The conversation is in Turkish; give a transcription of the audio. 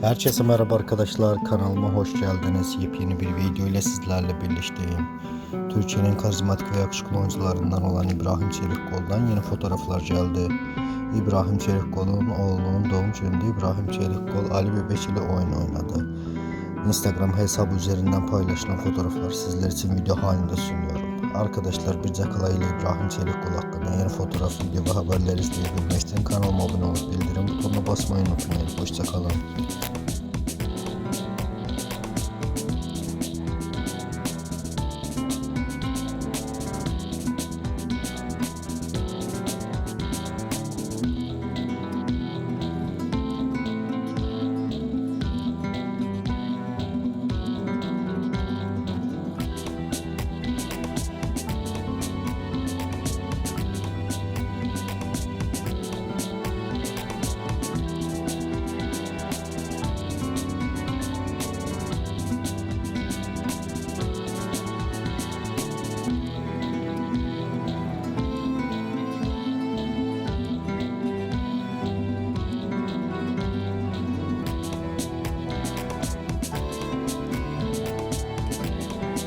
Herkese merhaba arkadaşlar kanalıma hoş geldiniz. Yepyeni bir video ile sizlerle birlikteyim. Türkiye'nin karizmatik ve yakışıklı oyuncularından olan İbrahim Çelikkol'dan yeni fotoğraflar geldi. İbrahim Çelikkol'un oğlunun doğum gününde İbrahim Çelikkol Ali Bebek ile oyun oynadı. Instagram hesabı üzerinden paylaşılan fotoğraflar sizler için video halinde sunuyorum. Arkadaşlar bir Cakala ile İbrahim Çelikkol hakkında yeni fotoğraf, video ve haberler izleyebilmek için kanalıma abone olup bildirim butonuna basmayı unutmayın. Hoşçakalın.